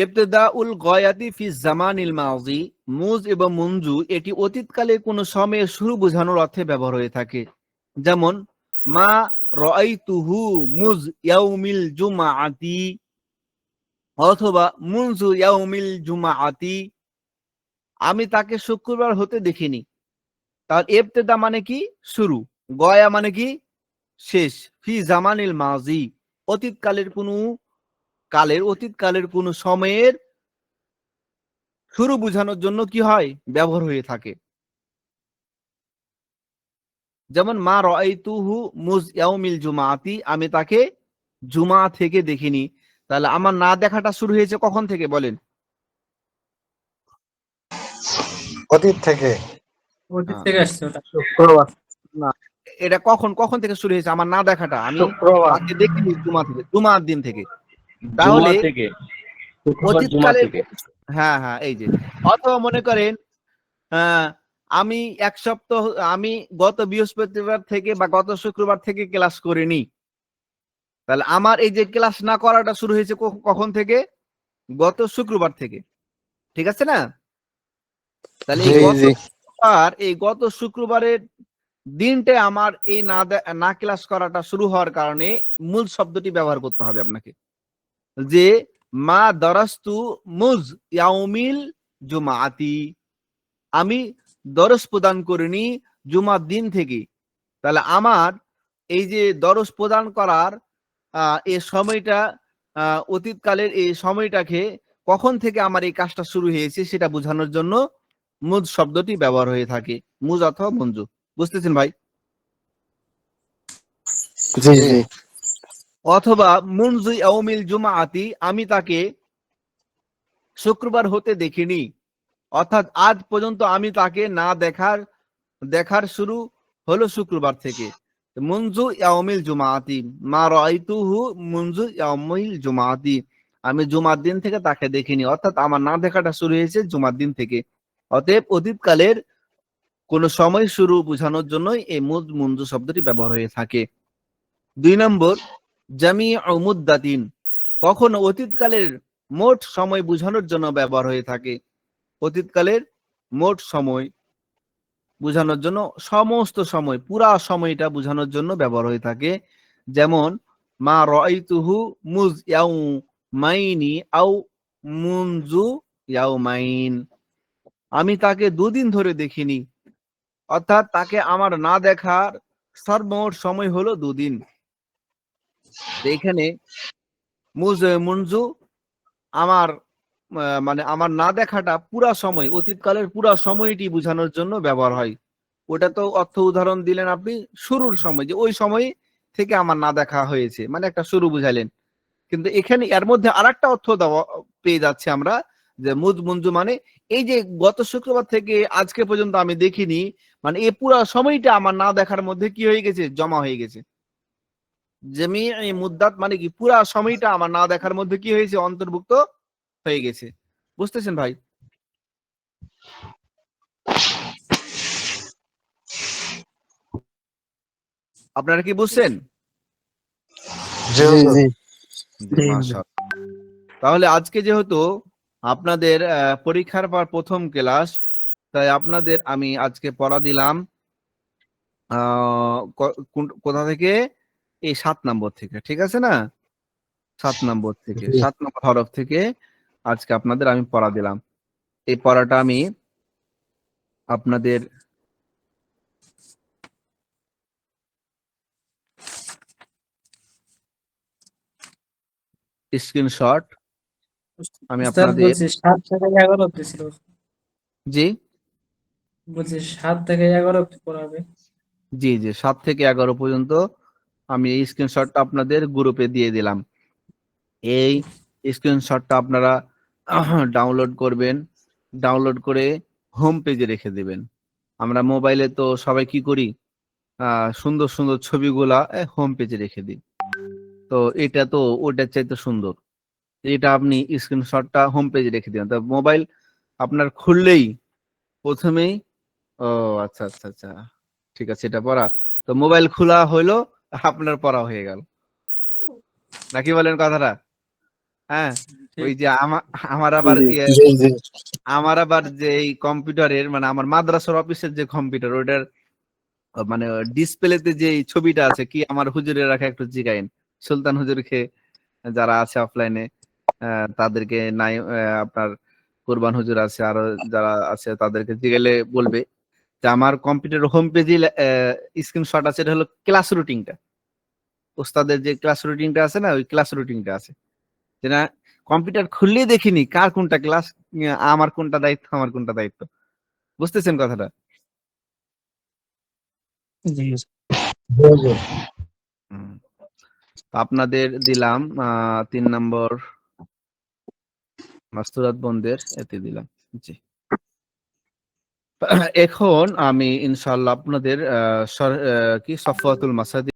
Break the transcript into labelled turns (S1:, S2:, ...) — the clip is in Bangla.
S1: ইবতেদা উল গয়াতি ফি জামানিল মাজি মুজ এবং এটি অতীতকালে শুরু বোঝানোর অর্থে ব্যবহার হয়ে থাকে। যেমন, মা মুজ ইয়াউমিল জুমাআতি অথবা মুনজু ইয়াউমিল জুমাআতি। আমি তাকে শুক্রবার হতে দেখিনি। তার ইবতেদা মানে কি? শুরু। গয়া মানে কি? শেষ। ফি জামানিল মাজি অতীতকালের কোনো কালের অতীত কালের কোন সময়ের শুরু বোঝানোর জন্য কি হয়? ব্যবহার হয়ে থাকে। যেমন মা রাআইতুহু মুজ ইয়াউমিল জুমাআতি আমি তাকে জুমা থেকে দেখিনি। তাহলে আমার না দেখাটা শুরু হয়েছে কখন থেকে বলেন?
S2: অতীত থেকে।
S3: অতীত
S1: হ্যাঁ।
S3: থেকে আসছে ওটা।
S2: শুক্রবার।
S1: এটা কখন কখন থেকে শুরু হয়েছে আমার না দেখাটা? আমি দেখিনি জুমা থেকে জুমার দিন থেকে। তাহলে অতীতকালের হ্যাঁ হ্যাঁ এই যে অথবা মনে করেন আহ, আমি এক সপ্তাহ আমি গত বৃহস্পতিবার থেকে বা গত শুক্রবার থেকে ক্লাস করিনি। তাহলে আমার এই যে ক্লাস না করাটা শুরু হয়েছে কখন থেকে? গত শুক্রবার থেকে। ঠিক আছে না? তাহলে এই গত শুক্রবার এই গত শুক্রবারের দিনটা আমার এই না না ক্লাস করাটা শুরু হওয়ার কারণে মূল শব্দটি ব্যবহার করতে হবে আপনাকে। যে, মা দরাস্তু মুজ ইয়াউমিল জুমাআতি। আমি দরস প্রদান করিনি জুমার দিন থেকে। তাহলে আমার এই যে দরস প্রদান করার এই সময়টা অতীতকালের এই সময়টাকে কখন থেকে আমার এই কাজটা শুরু হয়েছে সেটা বোঝানোর জন্য মুজ শব্দটি ব্যবহার হয়ে থাকে। মুজ অথবা মঞ্জু। বুঝতেছেন ভাই?
S2: জি জি।
S1: অথবা মুনজু ইয়াউমিল জুমাআতি, আমি তাকে শুক্রবার হতে দেখিনি। অর্থাৎ আজ পর্যন্ত আমি তাকে না দেখার দেখার শুরু হলো শুক্রবার থেকে। মুনজু ইয়াউমিল জুমাআতি, মা রাআইতুহু মুনজু ইয়াউমিল জুমাআতি, আমি জুমার দিন থেকে তাকে দেখিনি। অর্থাৎ আমার না দেখাটা শুরু হয়েছে জুমার দিন থেকে। অতএব অতীতকালের কোন সময় শুরু বোঝানোর জন্যই এই মুজ মুনজু শব্দটি ব্যবহার হয়ে থাকে। দুই নম্বর জামি মুদ্দাতিন, কখনো অতীতকালের মোট সময় বোঝানোর জন্য ব্যবহার হয়ে থাকে। অতীতকালের মোট সময় বোঝানোর জন্য, সমস্ত সময়, পুরা সময়টা বোঝানোর জন্য ব্যবহার হয়ে থাকে। যেমন, মা রাআইতুহু মুজ ইয়াউ মাইনি আও মুনজু ইয়াউ মাইন আমি তাকে দুদিন ধরে দেখিনি, অর্থাৎ তাকে আমার না দেখার সর্বমোট সময় হলো দুদিন। এখানে মুজ মুনজু আমার মানে আমার না দেখাটা পুরা সময়, অতীতকালের পুরা সময়টি বোঝানোর জন্য ব্যবহার হয়। ওটা তো অর্থ উদাহরণ দিলেন আপনি শুরুর সময়, যে ওই সময় থেকে আমার না দেখা হয়েছে মানে একটা শুরু বুঝাইলেন। কিন্তু এখানে এর মধ্যে আরেকটা অর্থ দেওয়া, পেয়ে যাচ্ছে আমরা, যে মুজ মুঞ্জু মানে এই যে গত শুক্রবার থেকে আজকে পর্যন্ত আমি দেখিনি মানে এই পুরা সময়টা আমার না দেখার মধ্যে কি হয়ে গেছে? জমা হয়ে গেছে। জমি মুদ্দাত মানে কি? পুরা সময়টা আমার না দেখার মধ্যে কি হয়েছে? অন্তর্ভুক্ত হয়ে গেছে। বুঝতেছেন ভাই? আপনারা কি বুঝছেন। তাহলে আজকে যেহেতু আপনাদের পরীক্ষার পর প্রথম ক্লাস তাই আপনাদের আমি আজকে পড়া দিলাম কোথা থেকে? এই সাত নম্বর থেকে ঠিক আছে না? সাত নম্বর থেকে সাত নম্বর হরফ থেকে আজকে আপনাদের আমি পড়া দিলাম। এই পড়াটা আমি আপনাদের স্ক্রিনশট আমি আপনাদের
S3: সাত থেকে এগারো অব্দি ছিল।
S1: জি।
S3: বলছি সাত থেকে এগারো অব্দি পড়াবে
S1: জি জি সাত থেকে এগারো পর্যন্ত আমি এই স্ক্রিনশটটা আপনাদের গ্রুপে দিয়ে দিলাম। এই স্ক্রিনশটটা আপনারা ডাউনলোড করবেন ডাউনলোড করে হোম পেজে রেখে দেবেন। আমরা মোবাইলে তো সবাই কি করি? সুন্দর সুন্দর ছবিগুলা হোম পেজে রেখে দিই। তো এটা তো, ওটার চাইতে সুন্দর। এটা আপনি স্ক্রিনশটটা হোম পেজে রেখে দিবেন। তো মোবাইল আপনার খুললেই প্রথমেই, ও আচ্ছা আচ্ছা আচ্ছা ঠিক আছে, এটা পড়া। তো মোবাইল খোলা হইল আপনার পড়া হয়ে গেল। নাকি বলেন কথাটা? হ্যাঁ ওই যে আমার আবার ইয়ে আমার আবার যে এই কম্পিউটারের মানে আমার মাদ্রাসার অফিসের যে কম্পিউটার ওটার মানে ডিসপ্লেতে যে ছবিটা আছে কি আমার হুজুরের রাখা একটু জিগাইন। সুলতান হুজুরকে যারা আছে অফলাইনে তাদেরকে নাই আপনার কুরবান হুজুর আছে আরও যারা আছে তাদেরকে জিগাইলে বলবে। যে আমার কম্পিউটার হোম পেজে স্ক্রিনশট আছে এটা হলো ক্লাস রুটিনটা ওস্তাদের যে ক্লাস রুটিনটা আছে না ওই ক্লাস রুটিনটা আছে। যে না কম্পিউটার খুললেই দেখিনি কার কোনটা ক্লাস আমার কোনটা দায়িত্ব আমার কোনটা দায়িত্ব। বুঝতেছেন কথাটা। আপনাদের দিলাম তিন নম্বর মাস্তুরাত বন্দের এতে দিলাম। জি। এখন আমি ইনশাল্লাহ আপনাদের কি সফওয়াতুল মাসাদি